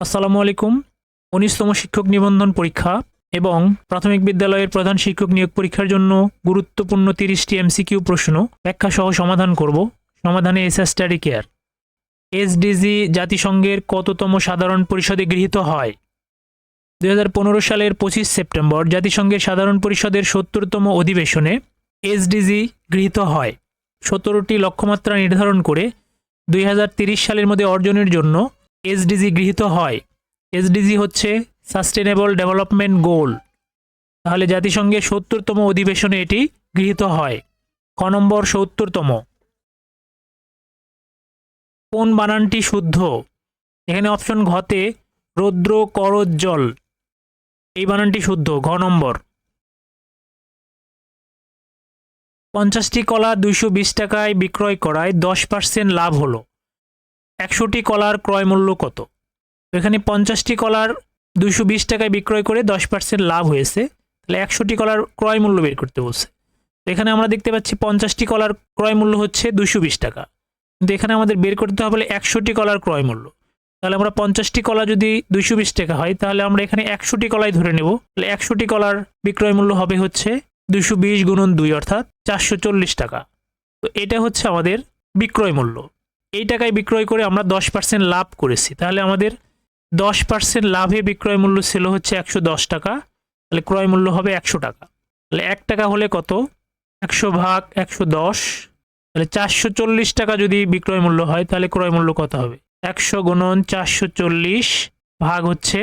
আসসালামু আলাইকুম। উনিশতম শিক্ষক নিবন্ধন পরীক্ষা এবং প্রাথমিক বিদ্যালয়ের প্রধান শিক্ষক নিয়োগ পরীক্ষার জন্য গুরুত্বপূর্ণ তিরিশটি এমসিকিউ প্রশ্ন ব্যাখ্যা সহ সমাধান করব। সমাধানে এস স্টাডি কেয়ার। এসডিজি জাতিসংঘের কততম সাধারণ পরিষদে গৃহীত হয়? দু হাজার পনেরো সালের পঁচিশ সেপ্টেম্বর জাতিসংঘের সাধারণ পরিষদের সত্তরতম অধিবেশনে এসডিজি গৃহীত হয়। সতেরোটি লক্ষ্যমাত্রা নির্ধারণ করে দুই সালের মধ্যে অর্জনের জন্য এসডিজি গৃহীত হয়। এসডিজি হচ্ছে সাস্টেনেবল ডেভেলপমেন্ট গোল তাহলে জাতিসংঘের সত্তরতম অধিবেশনে এটি গৃহীত হয়। ক নম্বর সত্তরতম। কোন বানানটি শুদ্ধ? এখানে অপশন ঘতে রৌদ্র করজ্জল এই বানানটি শুদ্ধ। ঘ নম্বর। পঞ্চাশটি কলা দুইশো বিশ টাকায় বিক্রয় করায় দশ পার্সেন্ট লাভ হলো। একশোটি কলার ক্রয় মূল্য কত? এখানে পঞ্চাশটি কলার দুশো বিশ টাকায় বিক্রয় করে দশ পার্সেন্ট লাভ হয়েছে। তাহলে একশোটি কলার ক্রয় মূল্য বের করতে বলছে। এখানে আমরা দেখতে পাচ্ছি পঞ্চাশটি কলার ক্রয় মূল্য হচ্ছে দুশো বিশ টাকা। কিন্তু এখানে আমাদের বের করতে হবে একশোটি কলার ক্রয় মূল্য। তাহলে আমরা পঞ্চাশটি কলা যদি দুইশো বিশ টাকা হয়, তাহলে আমরা এখানে একশোটি কলাই ধরে নেব। তাহলে একশোটি কলার বিক্রয় মূল্য হবে হচ্ছে দুশো বিশ গুণন দুই অর্থাৎ চারশো চল্লিশ টাকা। তো এটা হচ্ছে আমাদের বিক্রয় মূল্য। এই টাকায় বিক্রয় করে আমরা দশ পার্সেন্ট লাভ করেছি। তাহলে আমাদের দশ পার্সেন্ট লাভে বিক্রয় মূল্য ছিল হচ্ছে একশো দশ টাকা। তাহলে ক্রয় মূল্য হবে একশো টাকা। তাহলে এক টাকা হলে কত? একশো ভাগ একশো দশ। তাহলে চারশো চল্লিশ টাকা যদি বিক্রয় মূল্য হয়, তাহলে ক্রয় মূল্য কত হবে? একশো গুণন চারশো চল্লিশ ভাগ হচ্ছে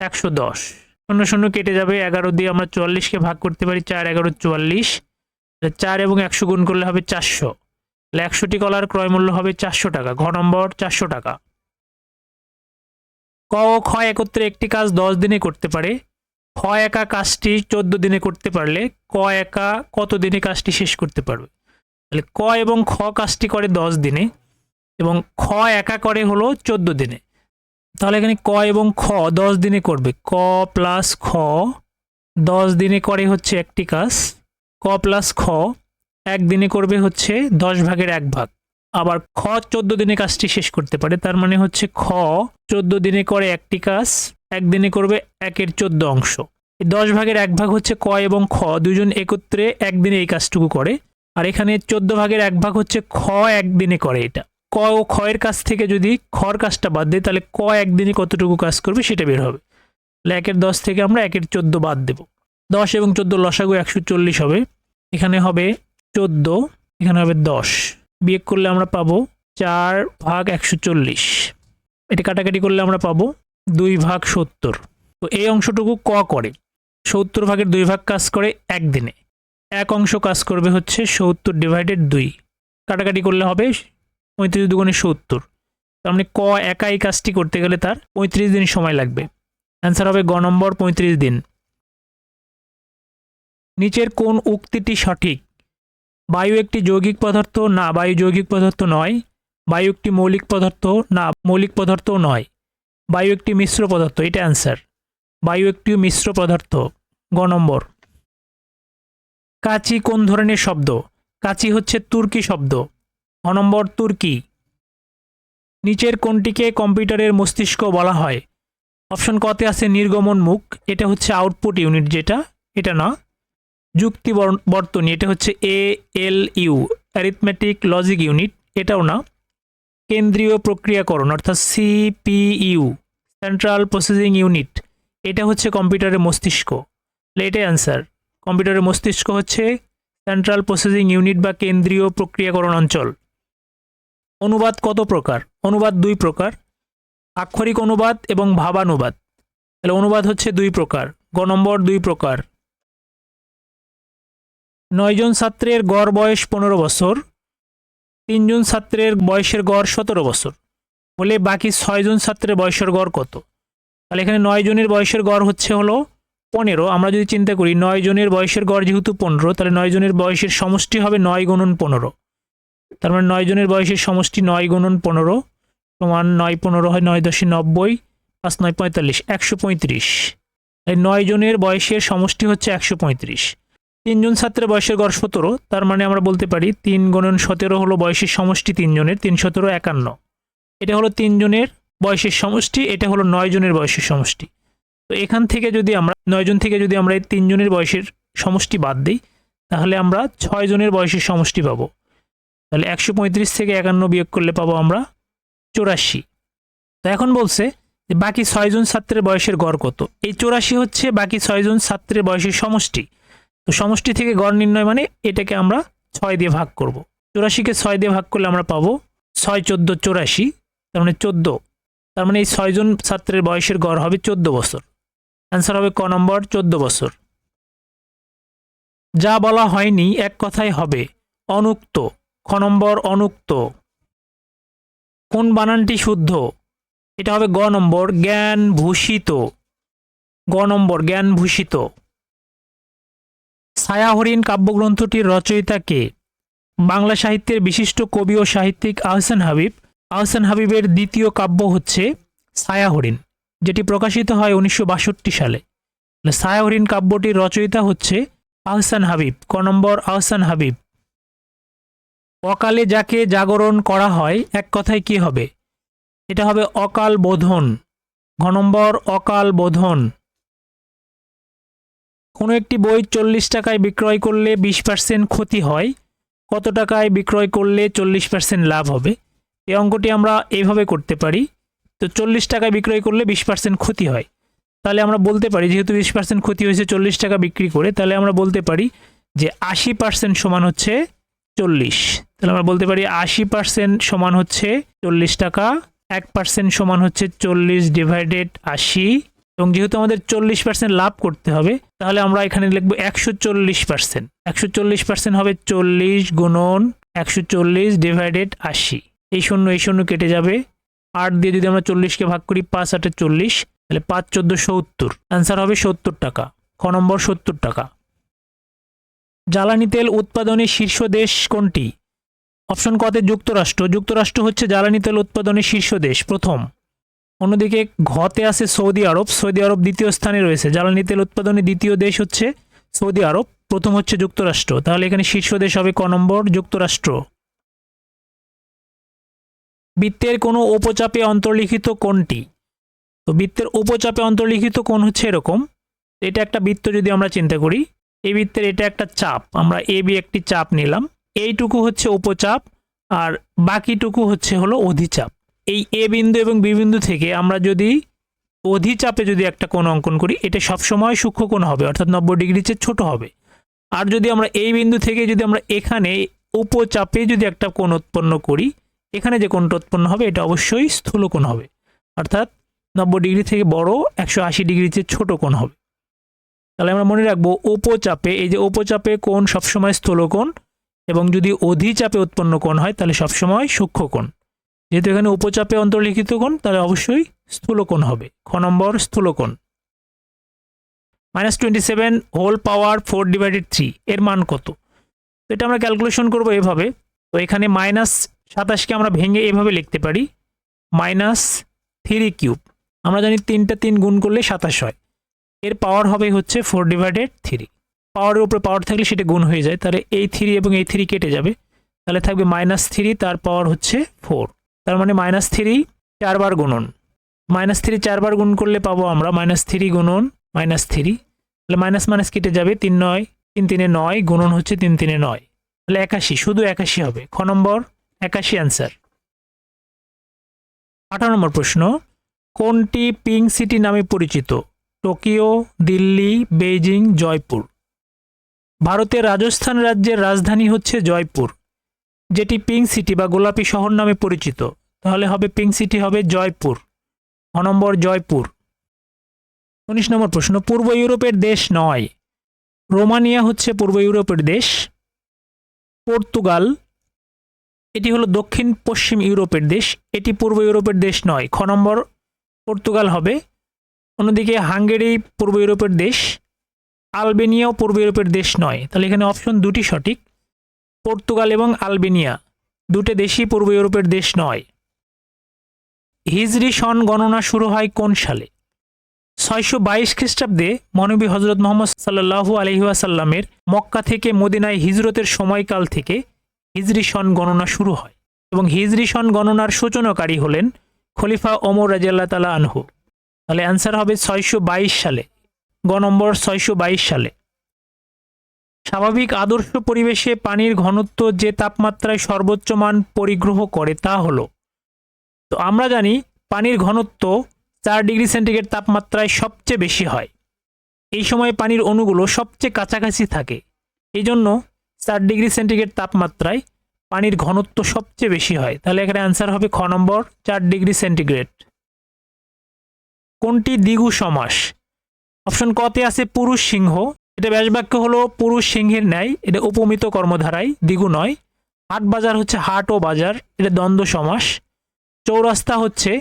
একশো দশ। শূন্য শূন্য কেটে যাবে, এগারো দিয়ে আমরা চুয়াল্লিশকে ভাগ করতে পারি, চার এগারো চুয়াল্লিশ। চার এবং একশো গুণ করলে হবে চারশো। একশোটি কলার ক্রয় মূল্য হবে চারশো টাকা। ঘ নম্বর, চারশো টাকা। ক ও খ একত্রে একটি কাজ দশ দিনে করতে পারে। খ একা কাজটি চোদ্দ দিনে করতে পারলে ক একা কত দিনে কাজটি শেষ করতে পারবে? তাহলে ক এবং খ কাজটি করে দশ দিনে এবং খ একা করে হলো চোদ্দ দিনে। তাহলে এখানে ক এবং খ দশ দিনে করবে। ক প্লাস খ দশ দিনে করে হচ্ছে একটি কাজ। ক প্লাস খ একদিনে করবে হচ্ছে দশ ভাগের এক ভাগ। আবার খ চোদ্দ দিনে কাজটি শেষ করতে পারে, তার মানে হচ্ছে খ চোদ্দ দিনে করে একটি কাজ, একদিনে করবে একের চোদ্দ অংশ। দশ ভাগের এক ভাগ হচ্ছে ক এবং খ দুজন একত্রে একদিনে এই কাজটুকু করে। আর এখানে চোদ্দ ভাগের এক ভাগ হচ্ছে খ একদিনে করে এটা। ক ও খয়ের কাছ থেকে যদি খর কাজটা বাদ দেয়, তাহলে ক একদিনে কতটুকু কাজ করবে সেটা বের হবে। তাহলে একের দশ থেকে আমরা একের চোদ্দ বাদ দেব। দশ এবং চোদ্দ লসাগু একশো চল্লিশ হবে। এখানে হবে চোদ্দ, এখানে হবে দশ। বিয়োগ করলে আমরা পাবো চার ভাগ একশো চল্লিশ। এটা কাটাকাটি করলে আমরা পাবো দুই ভাগ সত্তর। তো এই অংশটুকু ক করে? সত্তর ভাগের দুই ভাগ কাজ করে একদিনে। এক অংশ কাজ করবে হচ্ছে সত্তর ডিভাইডেড দুই। কাটাকাটি করলে হবে পঁয়ত্রিশ দুগুণে সত্তর। তার মানে ক একা এই কাজটি করতে গেলে তার পঁয়ত্রিশ দিন সময় লাগবে। অ্যান্সার হবে গ নম্বর পঁয়ত্রিশ দিন। নিচের কোন উক্তিটি সঠিক? বায়ু একটি যৌগিক পদার্থ, না বায়ু যৌগিক পদার্থ নয়। বায়ু একটি মৌলিক পদার্থ, না মৌলিক পদার্থ নয়। বায়ু একটি মিশ্র পদার্থ, এটা অ্যান্সার। বায়ু একটি মিশ্র পদার্থ, গ নম্বর। কাচি কোন ধরনের শব্দ? কাচি হচ্ছে তুর্কি শব্দ। গ নম্বর, তুর্কি। নিচের কোনটিকে কম্পিউটারের মস্তিষ্ক বলা হয়? অপশন কতে আছে নির্গমন মুখ, এটা হচ্ছে আউটপুট ইউনিট যেটা, এটা না। যুক্তি বর- বর্তনী এটা হচ্ছে A L U arithmetic logic unit এটাও না, কেন্দ্রীয় প্রক্রিয়াকরণ, অর্থাৎ সিপিইউ সেন্ট্রাল প্রসেসিং ইউনিট এটা হচ্ছে কম্পিউটারের মস্তিষ্ক। এটাই অ্যান্সার কম্পিউটারের মস্তিষ্ক হচ্ছে সেন্ট্রাল প্রসেসিং ইউনিট বা কেন্দ্রীয় প্রক্রিয়াকরণ অঞ্চল। অনুবাদ কত প্রকার? অনুবাদ দুই প্রকার, আক্ষরিক অনুবাদ এবং ভাবানুবাদ। তাহলে অনুবাদ হচ্ছে দুই প্রকার, গ নম্বর দুই প্রকার নয়জন ছাত্রের গড় বয়স পনেরো বছর তিনজন ছাত্রের বয়সের গড় সতেরো বছর। বলে বাকি ছয়জন ছাত্রের বয়সের গড় কত? তাহলে এখানে নয় জনের বয়সের গড় হচ্ছে হলো পনেরো। আমরা যদি চিন্তা করি, নয় জনের বয়সের গড় যেহেতু পনেরো, তাহলে নয় জনের বয়সের সমষ্টি হবে নয় গুণন পনেরো। তার মানে নয় জনের বয়সের সমষ্টি নয় গুণন পনেরো সমান নয় পনেরো হয় নয় দশে নব্বই পাঁচ নয় পঁয়তাল্লিশ, একশো পঁয়ত্রিশ। নয় জনের বয়সের সমষ্টি হচ্ছে একশো পঁয়ত্রিশ। তিনজন ছাত্রের বয়সের গড় সতেরো, তার মানে আমরা বলতে পারি তিন গুণন সতেরো হলো বয়সের সমষ্টি তিনজনের, তিন সতেরো একান্ন। এটা হলো তিনজনের বয়সের সমষ্টি, এটা হলো নয় জনের বয়সের সমষ্টি। তো এখান থেকে যদি আমরা, নয় জন থেকে যদি আমরা এই তিনজনের বয়সের সমষ্টি বাদ দিই, তাহলে আমরা ছয় জনের বয়সের সমষ্টি পাবো। তাহলে একশো পঁয়ত্রিশ থেকে একান্ন বিয়োগ করলে পাবো আমরা চৌরাশি। তো এখন বলছে বাকি ছয়জন ছাত্রের বয়সের গড় কত? এই চৌরাশি হচ্ছে বাকি ছয়জন ছাত্রের বয়সের সমষ্টি। তো সমষ্টি থেকে গড় নির্ণয় মানে এটাকে আমরা ছয় দিয়ে ভাগ করব। চৌরাশিকে ছয় দিয়ে ভাগ করলে আমরা পাবো ছয় চোদ্দ চৌরাশি, তার মানে চোদ্দ। তার মানে এই ছয়জন ছাত্রের বয়সের গড় হবে চোদ্দ বছর। অ্যান্সার হবে ক নম্বর, চোদ্দ বছর। যা বলা হয়নি, এক কথায় হবে, অনুক্ত। খ নম্বর, অনুক্ত। কোন বানানটি শুদ্ধ? এটা হবে গ নম্বর জ্ঞান ভূষিত গ নম্বর জ্ঞান ভূষিত ছায়াহরিণ কাব্যগ্রন্থটির রচয়িতা কে? বাংলা সাহিত্যের বিশিষ্ট কবি ও সাহিত্যিক আহসান হাবিব। আহসান হাবিবের দ্বিতীয় কাব্য হচ্ছে ছায়াহরিণ, যেটি প্রকাশিত হয় উনিশশো বাষট্টি সালে। ছায়াহরিণ কাব্যটির রচয়িতা হচ্ছে আহসান হাবিব, ক নম্বর আহসান হাবিব। অকালে যাকে জাগরণ করা হয়, এক কথায় কি হবে? এটা হবে অকাল বোধন। ঘ নম্বর অকাল বোধন। কোনো একটি বই চল্লিশ টাকায় বিক্রয় করলে বিশ পার্সেন্ট ক্ষতি হয়। কত টাকায় বিক্রয় করলে চল্লিশ পার্সেন্ট লাভ হবে? এই অঙ্কটি আমরা এইভাবে করতে পারি। তো চল্লিশ টাকায় বিক্রয় করলে বিশ পার্সেন্ট ক্ষতি হয়। তাহলে আমরা বলতে পারি, যেহেতু বিশ পার্সেন্ট ক্ষতি হয়েছে চল্লিশ টাকা বিক্রি করে, তাহলে আমরা বলতে পারি যে আশি পার্সেন্ট সমান হচ্ছে চল্লিশ। তাহলে আমরা বলতে পারি আশি পার্সেন্ট সমান হচ্ছে চল্লিশ টাকা, এক পার্সেন্ট সমান হচ্ছে চল্লিশ ডিভাইডেড আশি এবং যেহেতু আমাদের চল্লিশ পার্সেন্ট লাভ করতে হবে, তাহলে আমরা এখানে লিখব একশো চল্লিশ পার্সেন্ট একশো চল্লিশ পার্সেন্ট হবে চল্লিশ গুণন একশো চল্লিশ ডিভাইডেড আশি। এই শূন্য এই শূন্য কেটে যাবে। আট দিয়ে যদি আমরা চল্লিশকে ভাগ করি, পাঁচ আটে চল্লিশ, তাহলে পাঁচ চোদ্দ সত্তর। অ্যান্সার হবে সত্তর টাকা। খ নম্বর সত্তর টাকা। জ্বালানি তেল উৎপাদনে শীর্ষ দেশ কোনটি? অপশন কতে যুক্তরাষ্ট্র। যুক্তরাষ্ট্র হচ্ছে জ্বালানি তেল উৎপাদনে শীর্ষ দেশ, প্রথম। অন্যদিকে ঘতে আছে সৌদি আরব। সৌদি আরব দ্বিতীয় স্থানে রয়েছে। জ্বালানি তেল উৎপাদনে দ্বিতীয় দেশ হচ্ছে সৌদি আরব। প্রথম হচ্ছে যুক্তরাষ্ট্র। তাহলে এখানে শীর্ষ দেশ হবে ক নম্বর? যুক্তরাষ্ট্র। বৃত্তের কোনো উপচাপে অন্তর্লিখিত কোনটি তো বৃত্তের উপচাপে অন্তর্লিখিত কোন হচ্ছে এরকম। এটা একটা বৃত্ত যদি আমরা চিন্তা করি, এই বৃত্তের এটা একটা চাপ। আমরা এ বি একটি চাপ নিলাম। এইটুকু হচ্ছে উপচাপ আর বাকিটুকু হচ্ছে হলো অধিচাপ। এই এ বিন্দু এবং বি বিন্দু থেকে আমরা যদি অধিচাপে যদি একটা কোণ অঙ্কন করি, এটা সবসময় সূক্ষ্ম কোণ হবে, অর্থাৎ নব্বই ডিগ্রির চেয়ে ছোট হবে। আর যদি আমরা এই বিন্দু থেকে যদি আমরা এখানে উপচাপে যদি একটা কোণ উৎপন্ন করি, এখানে যে কোণটা উৎপন্ন হবে, এটা অবশ্যই স্থূল কোণ হবে, অর্থাৎ নব্বই ডিগ্রি থেকে বড়, একশো আশি ডিগ্রির চেয়ে ছোট কোণ হবে। তাহলে আমরা মনে রাখব উপচাপে, এই যে উপচাপে কোণ সবসময় স্থূল কোণ, এবং যদি অধিচাপে উৎপন্ন কোণ হয়, তাহলে সবসময় সূক্ষ্ম কোণ। যেহেতু এখানে উপচাপে অন্তর্লিখিত কোণ, তাহলে অবশ্যই স্থূল কোণ হবে। খ নম্বর স্থূল কোণ minus twenty seven whole power four divided three, এর মান কত? তো এটা আমরা ক্যালকুলেশন করব এভাবে। তো এখানে মাইনাস সাতাশকে আমরা ভেঙে এভাবে লিখতে পারি। Minus three cube. আমরা জানি তিনটা তিন গুণ করলে সাতাশ হয়। এর পাওয়ার হবে হচ্ছে ফোর ডিভাইডেড থ্রি। পাওয়ারের উপরে পাওয়ার থাকলে সেটা গুণ হয়ে যায়। তাহলে এই থ্রি এবং এই থ্রি কেটে যাবে। তাহলে থাকবে মাইনাস থ্রি, তার পাওয়ার হচ্ছে ফোর। তার মানে মাইনাস থ্রি চারবার গুণন। মাইনাস থ্রি চারবার গুণ করলে পাবো আমরা মাইনাস থ্রি গুণন মাইনাস থ্রি তাহলে মাইনাস মাইনাস কেটে যাবে তিন নয়, তিন তিনে নয়, গুণন হচ্ছে তিন তিনে নয়। তাহলে একাশি, শুধু একাশি হবে। খ নম্বর, একাশি অ্যান্সার আঠারো নম্বর প্রশ্ন, কোনটি পিঙ্ক সিটি নামে পরিচিত? Tokyo, Delhi, Beijing, Jaipur. ভারতের রাজস্থান রাজ্যের রাজধানী হচ্ছে জয়পুর। যেটি পিঙ্ক সিটি বা গোলাপি শহর নামে পরিচিত। তাহলে হবে পিঙ্ক সিটি হবে জয়পুর। ছ নম্বর জয়পুর। উনিশ নম্বর প্রশ্ন, পূর্ব ইউরোপের দেশ নয়। রোমানিয়া হচ্ছে পূর্ব ইউরোপের দেশ। পর্তুগাল, এটি হলো দক্ষিণ পশ্চিম ইউরোপের দেশ। এটি পূর্ব ইউরোপের দেশ নয়। খ নম্বর, পর্তুগাল হবে। অন্যদিকে হাঙ্গেরি পূর্ব ইউরোপের দেশ। আলবেনিয়াও পূর্ব ইউরোপের দেশ নয়। তাহলে এখানে অপশন দুটি সঠিক। পর্তুগাল এবং আলবেনিয়া, দুটো দেশই পূর্ব ইউরোপের দেশ নয়। হিজরি সন গণনা শুরু হয় কোন সালে? ছয়শো বাইশ খ্রিস্টাব্দে মনবী হজরত মোহাম্মদ সাল্লাহু আলহিহাসাল্লামের মক্কা থেকে মদিনায় হিজরতের সময়কাল থেকে হিজরি সন গণনা শুরু হয় এবং হিজরি সন গণনার সূচনাকারী হলেন খলিফা ওমর রাজিয়াল্লাহ তালা আনহু। তাহলে অ্যান্সার হবে ছয়শো বাইশ সালে, গ নম্বর ছয়শো বাইশ সালে। স্বাভাবিক আদর্শ পরিবেশে পানির ঘনত্ব যে তাপমাত্রায় সর্বোচ্চ মান পরিগ্রহ করে তা হলো। তো আমরা জানি পানির ঘনত্ব চার ডিগ্রি সেন্টিগ্রেড তাপমাত্রায় সবচেয়ে বেশি হয়। এই সময় পানির অণুগুলো সবচেয়ে কাছাকাছি থাকে। এই জন্য চার ডিগ্রি সেন্টিগ্রেড তাপমাত্রায় পানির ঘনত্ব সবচেয়ে বেশি হয়। তাহলে এখানে অ্যান্সার হবে খ নম্বর, চার ডিগ্রি সেন্টিগ্রেড। কোনটি দ্বিগু সমাস? অপশন কতে আছে পুরুষ সিংহ এটা ব্যাসবাক্য হলো পুরুষ সিংহের ন্যায়, এটা উপমিত কর্মধারায় দ্বিগু নয়। হাট বাজার হচ্ছে হাট ও বাজার, এটা দ্বন্দ্ব সমাস। চৌরাস্তা হচ্ছে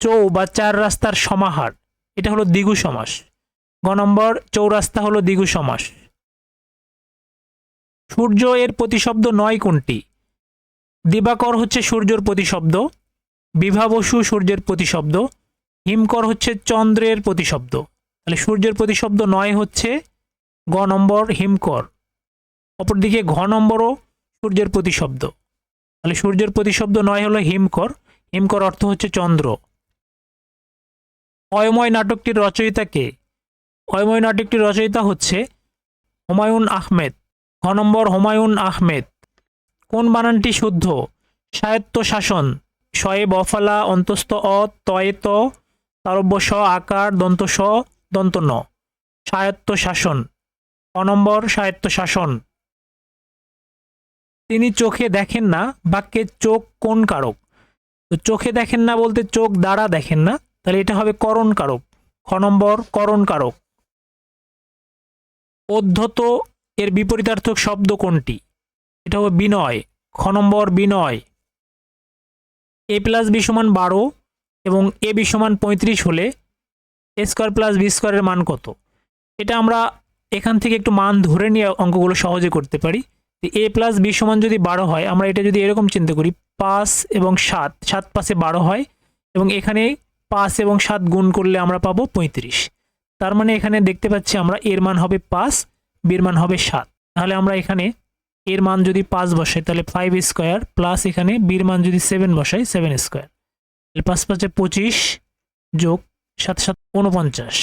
চৌ বা চার রাস্তার সমাহার, এটা হলো দ্বিগু সমাস। গ নম্বর, চৌরাস্তা হলো দ্বিগু সমাস। সূর্য এর প্রতিশব্দ নয় কোনটি? দিবাকর হচ্ছে সূর্যের প্রতিশব্দ বিভা বসু সূর্যের প্রতিশব্দ, হিমকর হচ্ছে চন্দ্রের প্রতিশব্দ। তাহলে সূর্যের প্রতিশব্দ নয় হচ্ছে গ নম্বর হিমকর। অপরদিকে ঘ নম্বরও সূর্যের প্রতিশব্দ। তাহলে সূর্যের প্রতিশব্দ নয় হলো হিমকর। হিমকর অর্থ হচ্ছে চন্দ্র। অয়ময় নাটকটির রচয়িতা কে? অয়ময় নাটকটির রচয়িতা হচ্ছে হুমায়ুন আহমেদ। ঘ নম্বর হুমায়ুন আহমেদ। কোন বানানটি শুদ্ধ? স্বায়ত্ত শাসন, শয়ে বফালা, অন্তস্থ অ, তয়ে তারব্য স, আকার, দন্ত স, দন্ত ন। স্বায়ত্ত শাসন। ক নম্বর স্বায়ত্ত শাসন তিনি চোখে দেখেন না, বাক্যে চোখ কোন কারক? তো চোখে দেখেন না বলতে চোখ দ্বারা দেখেন না, তাহলে এটা হবে করণ কারক। খ নম্বর করণ কারক। অধ্যত এর বিপরীতার্থক শব্দ কোনটি? এটা হবে বিনয়। খ নম্বর বিনয়। এ প্লাস বি সমান বারো এবং এ বি সমান পঁয়ত্রিশ হলে এ স্কোয়ার প্লাস বি স্কোয়ারের মান কত? এটা আমরা এখান থেকে একটু মান ধরে নিয়ে অঙ্কগুলো সহজে করতে পারি। এ প্লাস বি সমান যদি বারো হয়, আমরা এটা যদি এরকম চিন্তা করি, পাঁচ এবং সাত সাত পাশে বারো হয় এবং এখানে পাঁচ এবং সাত গুণ করলে আমরা পাবো পঁয়ত্রিশ। তার মানে এখানে দেখতে পাচ্ছি আমরা এর মান হবে পাঁচ, বির মান হবে সাত। তাহলে আমরা এখানে এর মান যদি পাঁচ বসাই, তাহলে ফাইভ স্কোয়ার প্লাস এখানে বির মান যদি সেভেন বসাই সেভেন স্কোয়ার পাঁচ পাঁচে পঁচিশ যোগ সাত সাত, উনপঞ্চাশ।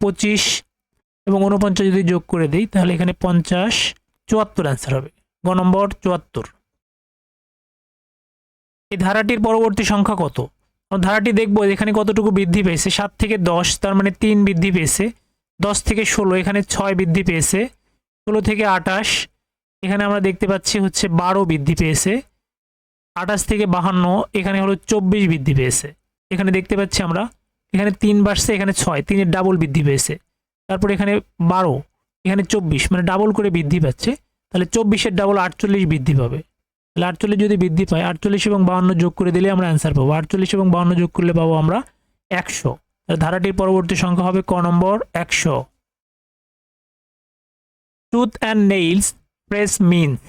পঁচিশ এবং উনপঞ্চাশ যদি যোগ করে দিই, তাহলে এখানে পঞ্চাশ চুয়াত্তর অ্যান্সার হবে। গ নম্বর চুয়াত্তর। এই ধারাটির পরবর্তী সংখ্যা কত? ধারাটি দেখব, এখানে কতটুকু বৃদ্ধি পেয়েছে? সাত থেকে দশ, তার মানে তিন বৃদ্ধি পেয়েছে। দশ থেকে ষোলো, এখানে ছয় বৃদ্ধি পেয়েছে। ষোলো থেকে আটাশ এখানে আমরা দেখতে পাচ্ছি হচ্ছে বারো বৃদ্ধি পেয়েছে। আঠাশ থেকে বাহান্ন, এখানে হলো চব্বিশ বৃদ্ধি পেয়েছে। এখানে দেখতে পাচ্ছি আমরা, এখানে তিন বাড়ছে, এখানে ছয়, তিনের ডাবল বৃদ্ধি পেয়েছে। তারপর এখানে বারো, এখানে চব্বিশ মানে ডাবল করে বৃদ্ধি পাচ্ছে, তাহলে চব্বিশের ডাবল আটচল্লিশ বৃদ্ধি পাবে। তাহলে আটচল্লিশ যদি বৃদ্ধি পায়, আটচল্লিশ এবং বাহান্ন যোগ করে দিলে আমরা অ্যান্সার পাবো। আটচল্লিশ এবং বাহান্ন যোগ করলে পাবো আমরা একশো। তাহলে ধারাটির পরবর্তী সংখ্যা হবে ক নম্বর? একশো। Tooth and nails phrase means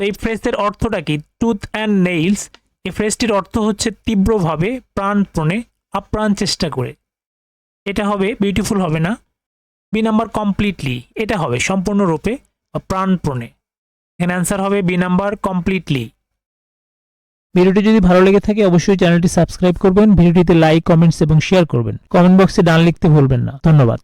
এই ফ্রেসের অর্থটা কি? টুথ অ্যান্ড নেইলস এই ফ্রেসটির অর্থ হচ্ছে তীব্রভাবে প্রাণপণে, আপ্রাণ চেষ্টা করে। এটা হবে বিউটিফুল হবে না? বি নাম্বার কমপ্লিটলি এটা হবে সম্পূর্ণরূপে বা প্রাণপণে। এখানে অ্যান্সার হবে বি নাম্বার কমপ্লিটলি ভিডিওটি যদি ভালো লেগে থাকে, অবশ্যই চ্যানেলটি সাবস্ক্রাইব করবেন, ভিডিওটিতে লাইক কমেন্টস এবং শেয়ার করবেন। কমেন্ট বক্সে ডান লিখতে ভুলবেন না। ধন্যবাদ।